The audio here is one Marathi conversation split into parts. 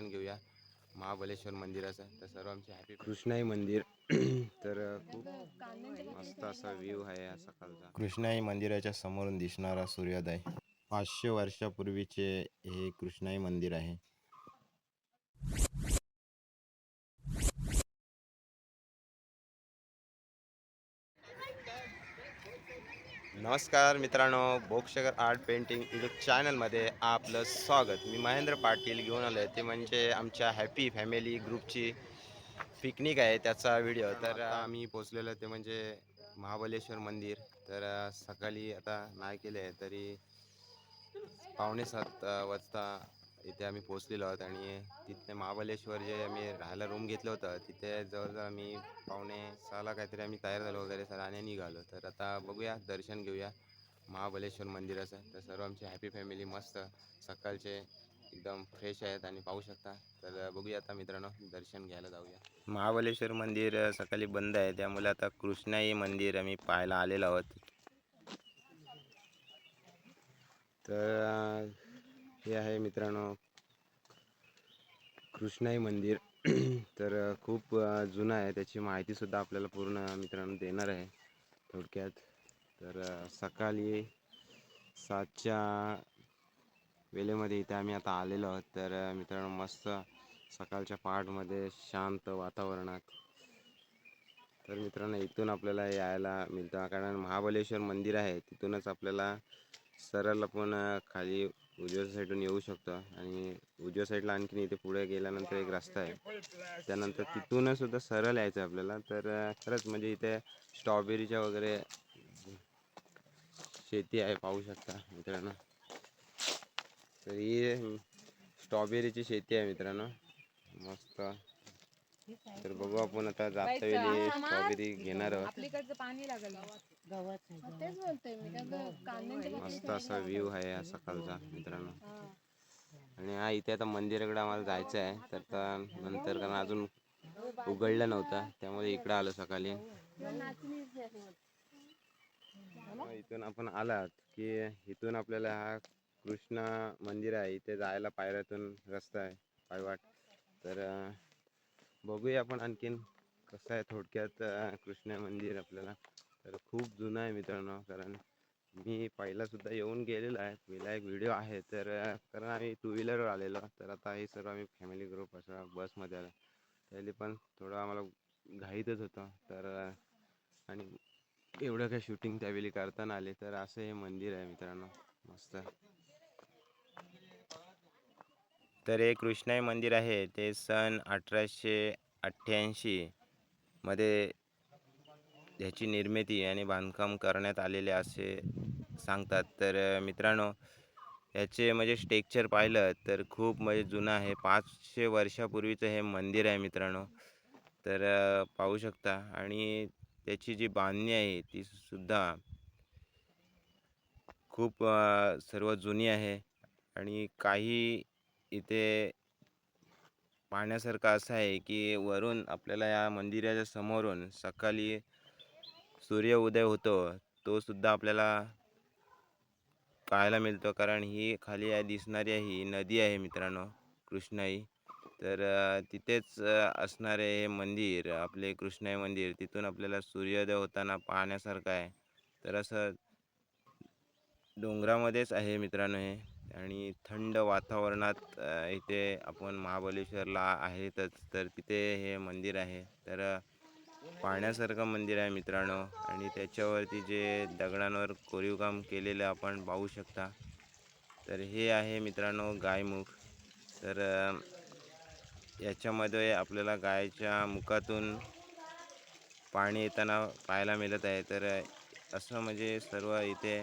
दर्शन घेऊया. महाबलेश्वर मंदिराचं तर सर्व आमचे हॅपी कृष्णाई मंदिर. तर खूप मस्त असा व्ह्यू आहे या सकाळचा. कृष्णाई मंदिराच्या समोरून दिसणारा सूर्योदय. पाचशे वर्षापूर्वीचे हे कृष्णाई मंदिर आहे. नमस्कार मित्रांनो बोक्षकर आर्ट पेंटिंग यूट्यूब चॅनलमध्ये आपलं स्वागत. मी महेंद्र पाटील घेऊन आलो आहे ते म्हणजे आमच्या हॅपी फॅमिली ग्रुपची पिकनिक आहे त्याचा व्हिडिओ. तर आम्ही पोचलेलो ते म्हणजे महाबलेश्वर मंदिर. तर सकाळी आता नाही केले तरी पावणे सात वाजता इथे आम्ही पोचलेलो आहोत आणि तिथे महाबलेश्वर जे आम्ही राहायला रूम घेतलं होतं तिथे जवळजवळ आम्ही पावणे सहाला काहीतरी आम्ही तयार झालो वगैरे सर आणि निघालो. तर आता बघूया दर्शन घेऊया महाबलेश्वर मंदिराचं. तर सर्व आमची हॅपी फॅमिली मस्त सकाळचे एकदम फ्रेश आहेत आणि पाहू शकता. तर बघूया आता मित्रांनो दर्शन घ्यायला जाऊया. महाबलेश्वर मंदिर सकाळी बंद आहे त्यामुळे आता कृष्णाई मंदिर आम्ही पाहायला आलेलो आहोत. तर हे आहे मित्रांनो कृष्णाई मंदिर. तर खूप जुनं आहे. त्याची माहितीसुद्धा आपल्याला पूर्ण मित्रांनो देणार आहे थोडक्यात. तर सकाळी सातच्या वेळेमध्ये इथे आम्ही आता आलेलो आहोत. तर मित्रांनो मस्त सकाळच्या पहाटमध्ये शांत वातावरणात. तर मित्रांनो इथून आपल्याला यायला मिळतं. कारण महाबलेश्वर मंदिर आहे. तिथूनच आपल्याला सरळ आपण खाली उजव्या साईडून येऊ शकतो आणि उजव्या साईडला आणखीन इथे पुढे गेल्यानंतर एक रस्ता आहे. त्यानंतर तिथून सुद्धा सरळ यायचं आहे आपल्याला. तर खरंच म्हणजे इथे स्ट्रॉबेरीच्या वगैरे शेती आहे पाहू शकता मित्रांनो. तर ही स्ट्रॉबेरीची शेती आहे मित्रांनो. मस्त. तर बघू आपण आता जाता वेळी स्ट्रॉबेरी घेणार आहोत. मस्त असा व्ह्यू आहे या सकाळचा मित्रांनो. आणि हा इथे आता मंदिराकडे आम्हाला जायचं आहे तर नंतर कारण अजून उघडलं नव्हतं त्यामुळे इकडं आलो सकाळी. इथून आपण आलात की इथून आपल्याला हा कृष्ण मंदिर आहे इथे जायला पायऱ्यातून रस्ता आहे पायवाट. तर बघूया आपण आणखीन कसं आहे थोडक्यात कृष्ण मंदिर आपल्याला. तर खूप जुनं आहे मित्रांनो कारण मी पहिलासुद्धा येऊन गेलेलो आहे. पहिला एक व्हिडिओ आहे तर कारण आम्ही टू व्हीलरवर आलेलो. तर आता हे सर्व आम्ही फॅमिली ग्रुप असं बसमध्ये आलो. त्याला पण थोडं आम्हाला घाईतच होतं. तर आणि एवढं काही शूटिंग त्यावेळी करताना आले. तर असं हे मंदिर आहे मित्रांनो मस्त. तर हे कृष्णाई मंदिर आहे. ते सन अठराशे अठ्ठ्याऐंशीमध्ये ह्याची निर्मिती आणि बांधकाम करण्यात आलेले असे सांगतात. तर मित्रांनो याचे म्हणजे स्टेक्चर पाहिलं तर खूप म्हणजे जुनं आहे. पाचशे वर्षापूर्वीचं हे मंदिर आहे मित्रांनो. तर पाहू शकता आणि त्याची जी बांधणी आहे ती सुद्धा खूप सर्व जुनी आहे. आणि काही इथे पाहण्यासारखं असं आहे की वरून आपल्याला या मंदिराच्या समोरून सकाळी सूर्य उदय होतो तो सुद्धा आपल्याला पाहायला मिळतो. कारण ही खाली दिसणारी ही नदी आहे मित्रांनो कृष्णाई. तर तिथेच असणारे हे मंदिर आपले कृष्णाई मंदिर तिथून आपल्याला सूर्योदय होताना पाहण्यासारखं आहे. तर असं डोंगरामध्येच आहे मित्रांनो हे. आणि थंड वातावरणात इथे आपण महाबलेश्वरला आहेतच. तर तिथे हे मंदिर आहे. तर पाहण्यासारखं मंदिर आहे मित्रांनो. आणि त्याच्यावरती जे दगडांवर कोरीवकाम केलेलं आपण पाहू शकता. तर हे आहे मित्रांनो गायमुख. तर याच्यामध्ये आपल्याला गायच्या मुखातून पाणी येताना पाहायला मिळत आहे. तर असं म्हणजे सर्व इथे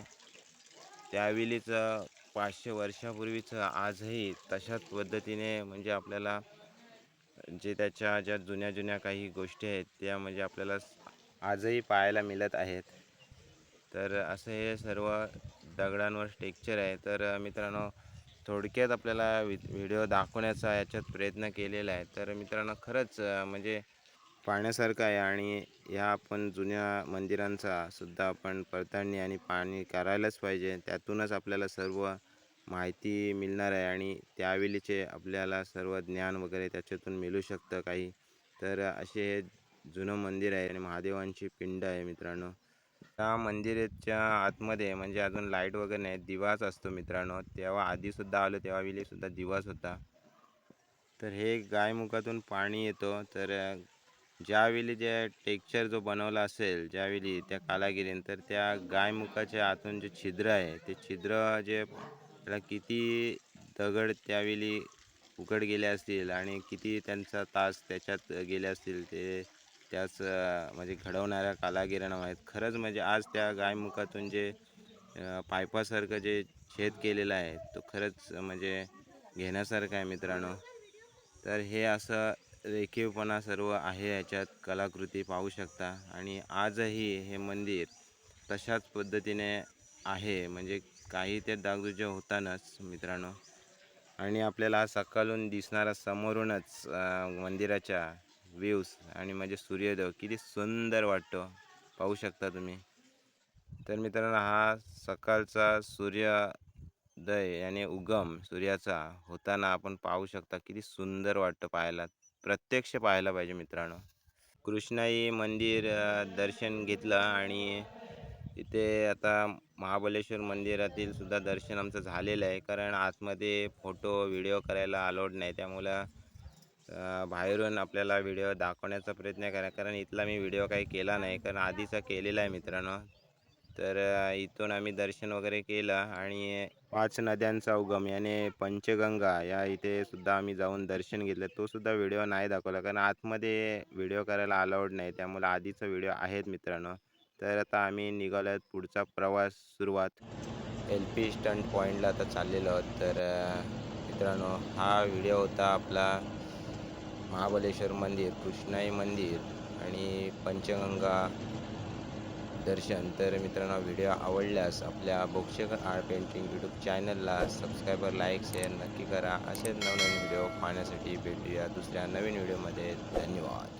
त्यावेळीचं पाचशे वर्षापूर्वीचं आजही तशाच पद्धतीने म्हणजे आपल्याला जे त्याच्या ज्या जुन्या जुन्या काही गोष्टी आहेत त्या म्हणजे आपल्याला आजही पाहायला मिळत आहेत. तर असं हे सर्व दगडांवर टेक्चर आहे. तर मित्रांनो थोडक्यात आपल्याला वि व्हिडिओ दाखवण्याचा याच्यात प्रयत्न केलेला आहे. तर मित्रांनो खरंच म्हणजे पाहण्यासारखं आहे आणि ह्या आपण जुन्या मंदिरांचा सुद्धा आपण पडताळणी आणि पाहणी करायलाच पाहिजे. त्यातूनच आपल्याला सर्व माहिती मिळणार आहे आणि त्यावेळीचे आपल्याला सर्व ज्ञान वगैरे त्याच्यातून मिळू शकतं काही. तर असे हे जुनं मंदिर आहे आणि महादेवांची पिंड आहे मित्रांनो. त्या मंदिराच्या आतमध्ये म्हणजे अजून लाइट वगैरे नाही दिवाच असतो मित्रांनो. तेव्हा आधीसुद्धा आलो तेव्हा वेळीसुद्धा दिवाच होता. तर हे गायमुखातून पाणी येतो. तर ज्यावेळी जे टेक्चर जो बनवला असेल ज्यावेळी त्या कालागिरीनं तर त्या गायमुखाच्या आतून जे छिद्र आहे ते छिद्र जे त्याला किती दगड त्यावेळी उघड गेले असतील आणि किती त्यांचा तास त्याच्यात गेले असतील ते त्याच म्हणजे घडवणाऱ्या कालागिरांना माहीत. खरंच म्हणजे आज त्या गायमुखातून जे पायपासारखं जे छेद केलेलं आहे तो खरंच म्हणजे घेण्यासारखं आहे मित्रांनो. तर हे असं रेखीवपणा सर्व आहे याच्यात. कलाकृती पाहू शकता. आणि आजही हे मंदिर तशाच पद्धतीने आहे. म्हणजे काही ते डागडुजे होतानाच मित्रांनो. आणि आपल्याला सकाळून दिसणारा समोरूनच मंदिराच्या व्ह्यूज आणि म्हणजे सूर्योदय किती सुंदर वाटतो. पाहू शकता तुम्ही. तर मित्रांनो हा सकाळचा सूर्योदय आणि उगम सूर्याचा होताना आपण पाहू शकता किती सुंदर वाटतं पाहायला. प्रत्यक्ष पाहायला पाहिजे मित्रांनो. कृष्णाई मंदिर दर्शन घेतलं आणि तिथे आता महाबलेश्वर मंदिरातील सुद्धा दर्शन आमचं झालेलं आहे. कारण आतमध्ये फोटो व्हिडिओ करायला अलाउड नाही. त्यामुळं बाहेरून आपल्याला व्हिडिओ दाखवण्याचा प्रयत्न करा. कारण इथला मी व्हिडिओ काही केला नाही. कारण आधीचा केलेला आहे मित्रांनो. तर इथून आम्ही दर्शन वगैरे केलं आणि पाच नद्यांचा उगम याने पंचगंगा या इथे सुद्धा आम्ही जाऊन दर्शन घेतलं. तो सुद्धा व्हिडिओ नाही दाखवला कारण आतमध्ये व्हिडिओ करायला अलाउड नाही. त्यामुळे आधीचा व्हिडिओ आहेत मित्रांनो. तर आता आम्ही निघालो आहोत पुढचा प्रवास सुरुवात. एल पी स्टंट पॉईंटला आता चाललेलो आहोत. तर मित्रांनो हा व्हिडिओ होता आपला महाबलेश्वर मंदिर कृष्णाई मंदिर आणि पंचगंगा दर्शन तर मित्रांनो व्हिडिओ आवडल्यास आपल्या बोक्षक आर्ट पेंटिंग यूट्यूब चॅनलला सबस्क्राईबर लाईक शेअर नक्की करा. असेच नवनवीन व्हिडिओ पाहण्यासाठी भेटूया दुसऱ्या नवीन व्हिडिओमध्ये. धन्यवाद.